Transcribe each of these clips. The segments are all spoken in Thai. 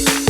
you.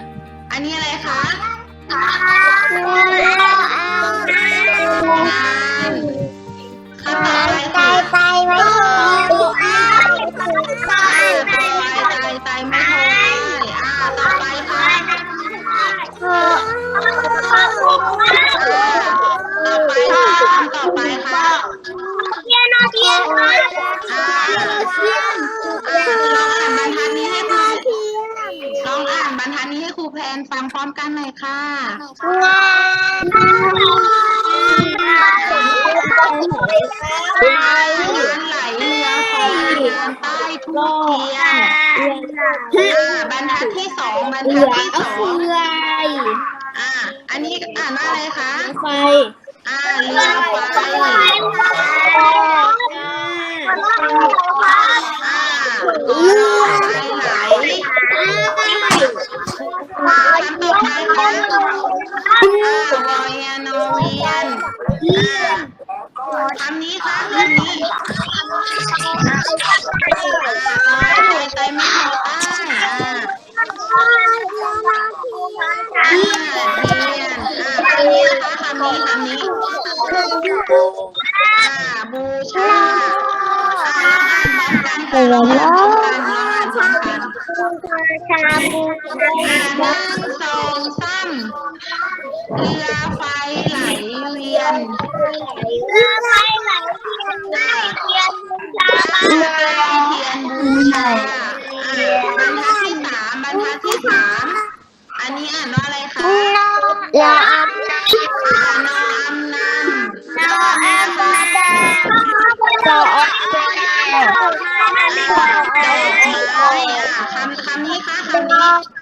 ร้อมกันหน่อยค่ะงานไปงานไหลเรือไฟงานใต้ทุกเทียนอ่าบรรทัดที่สองบรรเหทัลืดอที่ก็สอคืงออะไรอ่า อันนี้อ่านว่าอะไรคะไฟอ่าเรือไฟอ่าเรือไฟไหล อ่าคำต่อไปค่ะอ่าวอยันอเวียนอ่าคำนี้ค่ะคำนี้อ่าไทยไตไม่พอใต้อ่าอ่าเรียนเรียนคำนี้คำนี้อ่าบูชาอ่าลองอ่านพร้อม ชาบูอ่าหนึ่งสองสามเรือไฟไหลเวียนเรือไฟไหลเทียนไหลเทียนบูชาอ่าเทียนบูชาอ่าบรรทัดที่สามบรรทัดที่สามอันนี้อ่านว่าอะไรคะ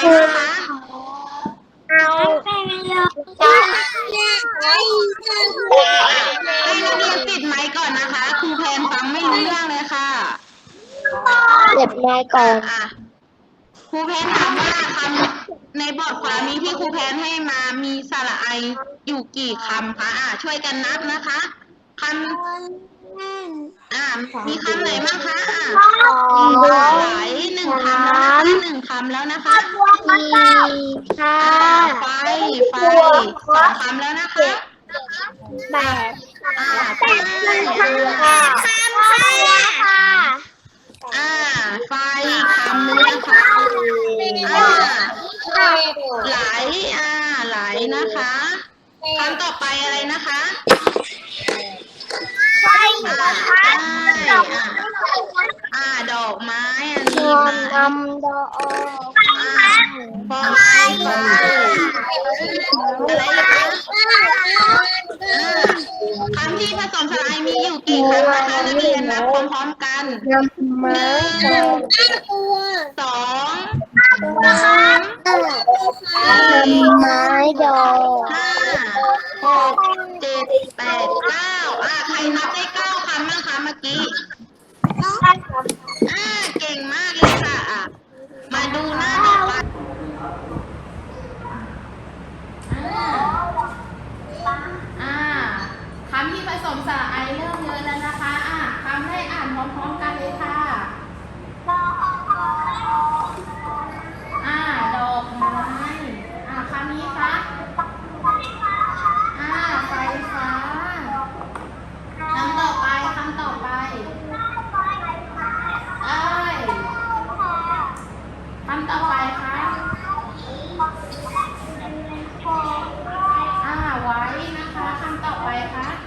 มีสระไอนะคะเอาไปเลยจ้าไอ้ให้นักเรียนปิดไมค์ก่อนนะคะครูแพนฟังไม่รู้เรื่องเลยค่ะเก็บไม้ก่อนอะครูแพนถามว่าคำในบทความนี้ที่ครูแพนให้มามีสระไออยู่กี่คำคะอะช่วยกันนับนะคะคำ อ่ามีคำไหนบ้างคะอะไหลหนึ่งคำแล้วนะคะหนึ่งคำแล้วนะคะค่ะอ่าไฟไฟสองคำแล้วนะคะแบบอ่าไฟค่ะค่ะอ่าไฟคำนึงนะคะอ่าไหลอ่าไหลนะคะคำต่อไปอะไรนะคะ ใช่อ่าค่ะใช่อ่าอ่าดอกไม้อันนี้มานำดอกอ่าพอไปไปอะไรนะคะอ่าคำที่ผสมสลายมีอยู่กี่คำนะคะนักเรียนนับพร้อมๆกัน นำไม้ดอกตัว สอง นำไม้ดอก ห้าหกเจ็ดแปดเก้าอ่าใครนับได้เก้าคำบ้างคะเมื่อกี้ อ่าเก่งมากเลยค่ะอะ มาดูหน้าต่อไป อ่าอ่าคำ ที่ผสมสระไอเลอร์เ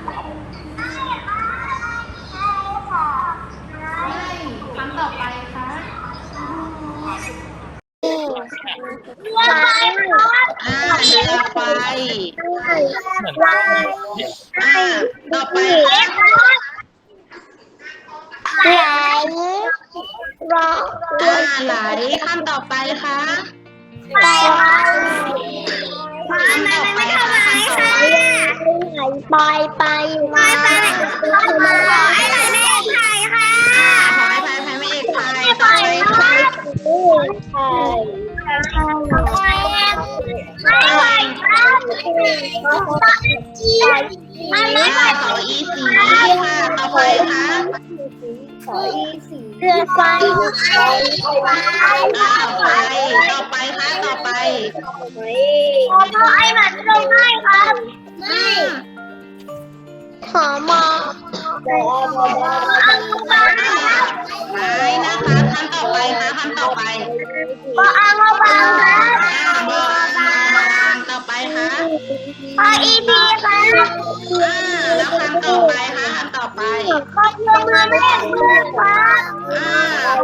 ค ไหลไปไปไปไปไอ้ไหลแม่ไข่ค่ะอ่าขอให้พายพายไม่เอกพายต่อไปค่ะไข่ไข่ไม่ไหวครับไม่ไหวอ่าต่ออีสีค่ะต่อไปค่ะเรือไฟอ่าไฟต่อไปค่ะต่อไปขอมาไอ้หมาตรงให้ครับไม่ ขอมาไม้นะคะคำต่อไปค่ะคำต่อไปขอเอามาบังครับอ่าบอลต่อไปค่ะขออีพีครับอ่าแล้วคำต่อไปค่ะคำต่อไปขอลงมาแม่เพื่อนครับอ่า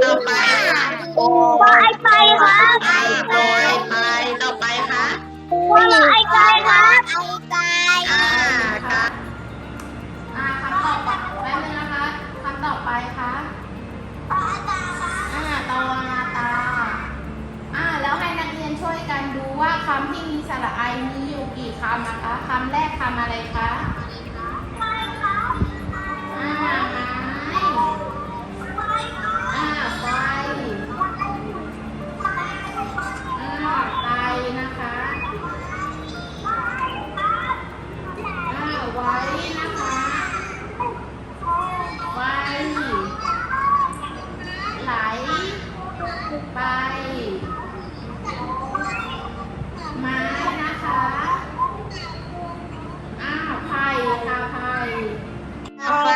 ต่อไปค่ะขอไอ้ไปครับอ่าปล่อยไปต่อไปค่ะขอไอ้ไก่ครับไอ้ไก่ ต่อไปคะ ไปไม้นะคะ อ้าวไผ่ค่ะไผ่ไฟ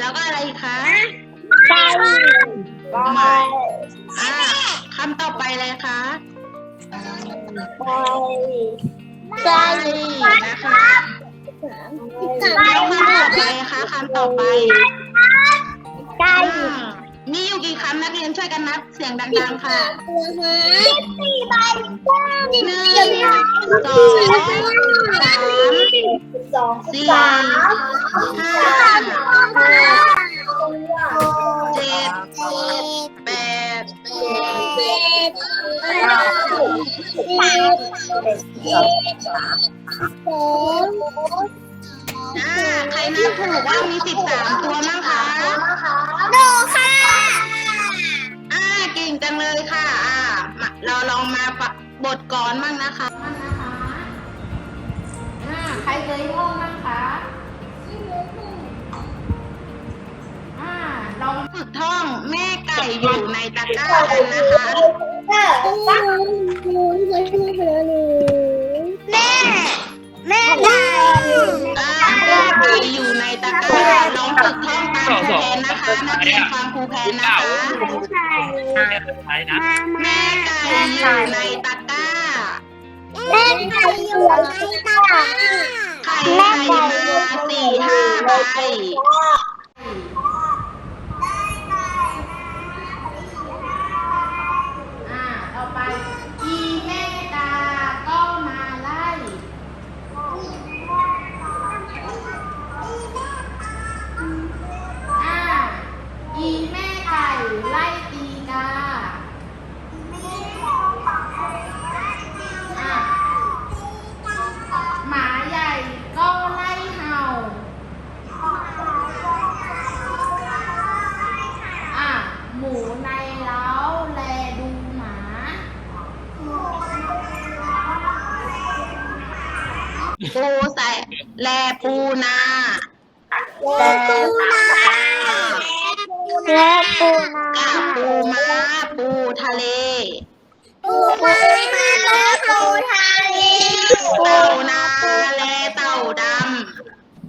แล้วก็อะไรอีกคะไก่ไม้อ่าคำต่อไปเลยคะไก่ไฟนะคะแล้วคำต่อไปคะคำต่อไปไก่อ่า มีอยู่กี่คำนักเรียนช่วยกันนับเสียงดังๆค่ะสิบสี่ใบหนึ่งสองสามสองสี่ห้าเจ็ดแปดเจ็ดแปดสิบสอง อ่าใครนับถูกว่ามีสิบสามตัวมั้งคะดูค่ะอ่าเก่งจังเลยค่ะ อ่ามาเราลองมาปะบทก่อนมั่งนะคะมันนะคะ อ่าใครเคยง่วงบ้างคะอ่าลองฝึกท่องแม่ไก่อยู่ในตะกร้ากันนะคะแม่ แม่ไก่อ่าแม่ไก่อยู่ในตะกร้าลองฝึกท่องตามครูแพนนะคะนักเรียนฟังครูแพนนะคะไก่ใช้นะแม่ไก่อยู่ในตะกร้าแม่ไก่อยู่ในตลาดไข่ไข่มาสี่ห้าใบ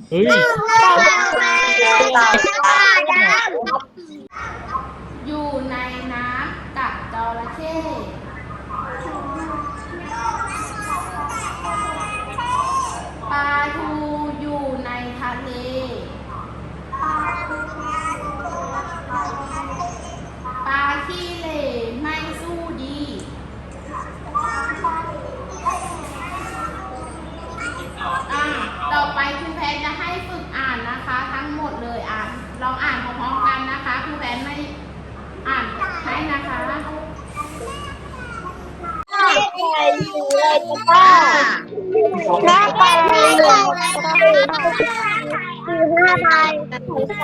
เฮ้ย เต่ามาเต่า อยู่ในตะกร้าำแม่ไก่อยู่ในตะกร้าสี่ห้าใบ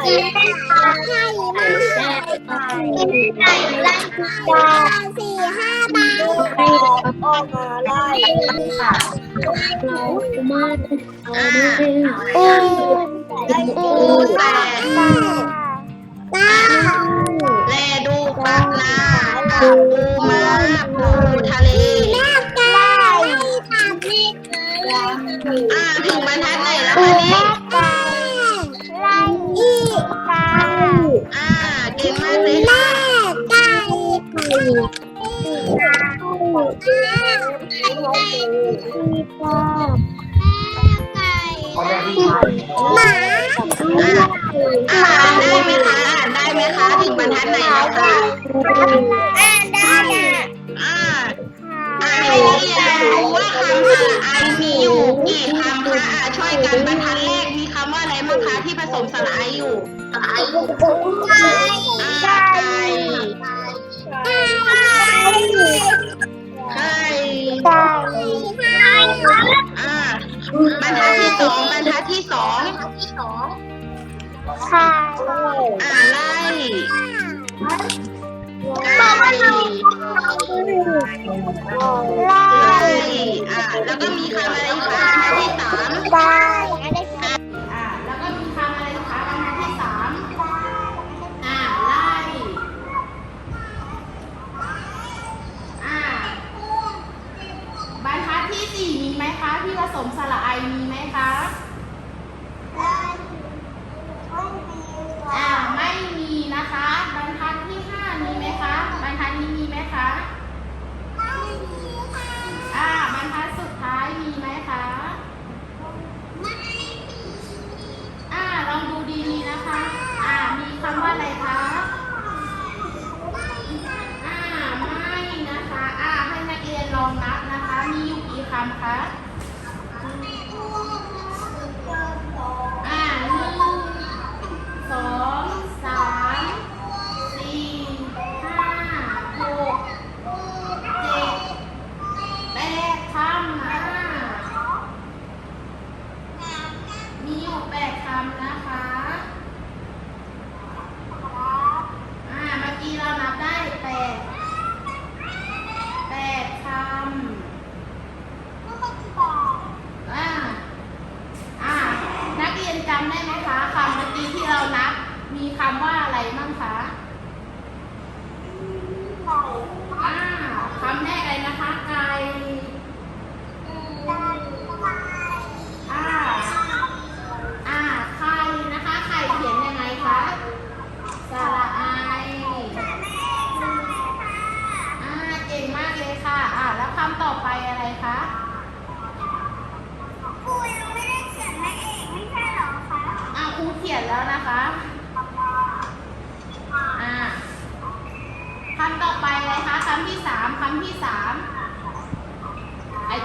สี่ห้าใบแม่ไก่ไก่ไล่ทุกาสี่ห้าใบไก่ออกมาไล่มาปูปูแลตาแลดูปลานาอ่ บรรทัดไหนแล้วคะอ่านได้อ่าอ่าให้นักเรียนรู้ว่าคำสระไอมีอยู่กี่คำคะอ่าช่วยกันบรรทัดแรกมีคำว่าอะไรบ้างคะที่ผสมสระไออยู่สระไอไก่อ่ไก่ไก่ไก่ไข่ไก่อ่าบรรทัดที่สองบรรทัดที่สองไข่อ่าไล่ ไล่ไล่อ่าแล้วก็มีคำอะไรอีกคะบรรทัดที่สามไก่อ่าแล้วก็มีคำอะไรคะบรรทัดที่สามอ่าไล่อ่าบรรทัดที่สี่มีไหมคะที่ผสมสระไอมีไหม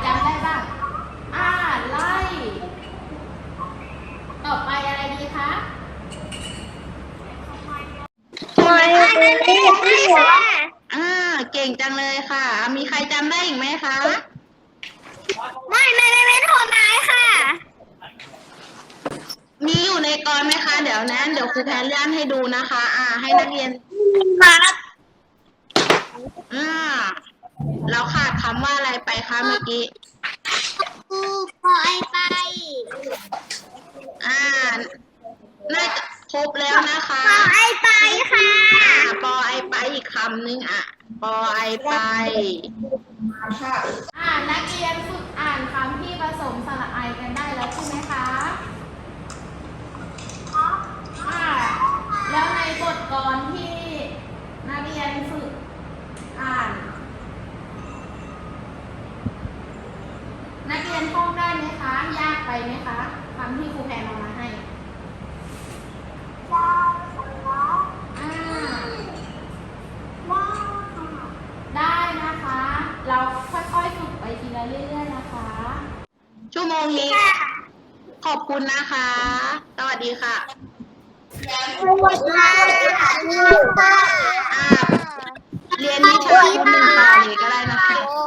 จำได้บ้างอ่าไล่ ต่อไปอะไรดีคะไม่ไม่ค่ะอ่าเก่งจังเลยค่ะ มีใครจำได้อีกไหมคะ ไม่ไม่ไม่ไม่โทรไม้ค่ะ มีอยู่ในกรไหมคะ เดี๋ยวนั้นเดี๋ยวครูแพนเลื่อนให้ดูนะคะ อ่า ให้นักเรียนครับอ่า เราขาดคำว่าอะไรไปคะเมื่อกี้กูปล่อยไป อ่า น่าจะครบแล้วนะคะปล่อยไปค่ะอ่าปอไอไปอีกคำนึงอะ ปอไอไปอ่านักเรียนฝึกอ่านคำที่ผสมสระไอกันได้แล้วใช่ไหมคะอ่าแล้วในบทกลอนที่นักเรียนฝึกอ่าน นักเรียนท่องได้ไหมคะ ยาก ไปไหมคะคำที่ครูแพนเอามาให้อ่าได้นะคะ เราค่อยๆฝึกไปทีละเรื่อยๆนะคะ ชั่วโมงนี้ ขอบคุณนะคะ สวัสดีค่ะสวัสดีค่ะ อ่าเรียนวิชาคุณหนึ่งต่อเลยก็ได้นะคะโอ้